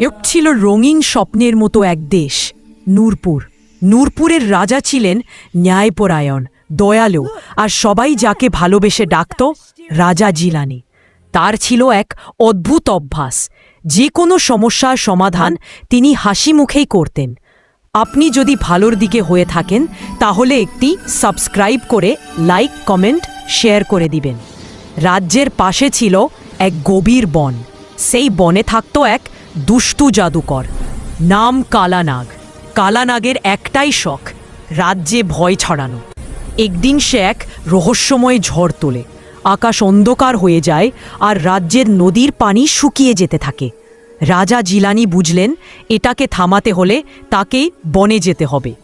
এক ছিল রঙিন স্বপ্নের মতো এক দেশ, নূরপুর। নূরপুরের রাজা ছিলেন ন্যায়পরায়ণ, দয়ালু, আর সবাই যাকে ভালোবেসে ডাকত রাজা জিলানি। তার ছিল এক অদ্ভুত অভ্যাস, যে কোনো সমস্যার সমাধান তিনি হাসি মুখেই করতেন। আপনি যদি ভালোর দিকে হয়ে থাকেন, তাহলে একটি সাবস্ক্রাইব করে লাইক, কমেন্ট, শেয়ার করে দিবেন। রাজ্যের পাশে ছিল এক গভীর বন, সেই বনে থাকত এক দুষ্টু জাদুকর। নাম কালানাগ। কালানাগের একটাই শখ, রাজ্যে ভয় ছড়ানো। একদিন সে এক রহস্যময় ঝড় তোলে। আকাশ অন্ধকার হয়ে যায় আর রাজ্যের নদীর পানি শুকিয়ে যেতে থাকে। রাজা জিলানি বুঝলেন, এটাকে থামাতে হলে তাকেই বনে যেতে হবে।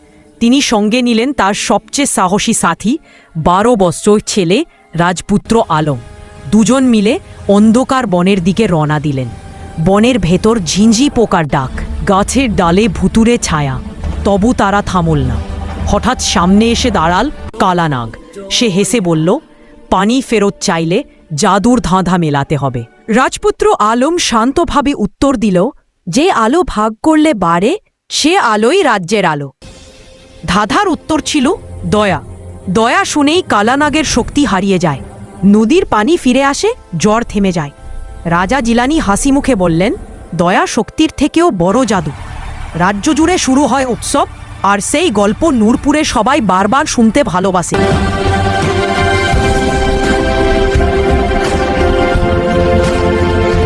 তিনি সঙ্গে নিলেন তার সবচেয়ে সাহসী সাথী, বারো বছর ছেলে রাজপুত্র আলম। দুজন মিলে অন্ধকার বনের দিকে রওনা দিলেন। বনের ভেতর ঝিঞ্ঝি পোকার ডাক, গাছের ডালে ভুতুরে ছায়া, তবু তারা থামল না। হঠাৎ সামনে এসে দাঁড়াল কালানাগ। সে হেসে বলল, পানি ফেরত চাইলে জাদুর ধাঁধা মেলাতে হবে। রাজপুত্র আলম শান্তভাবে উত্তর দিল, যে আলো ভাগ করলে বাড়ে, সে আলোই রাজ্যের আলো। ধাঁধার উত্তর ছিল, দয়া। দয়া শুনেই কালানাগের শক্তি হারিয়ে যায়। নদীর পানি ফিরে আসে, জ্বর থেমে যায়। রাজা জিলানি হাসি মুখে বললেন, দয়া শক্তির থেকেও বড় জাদু। রাজ্য জুড়ে শুরু হয় উৎসব, আর সেই গল্প নূরপুরে সবাই বারবার শুনতে ভালোবাসে।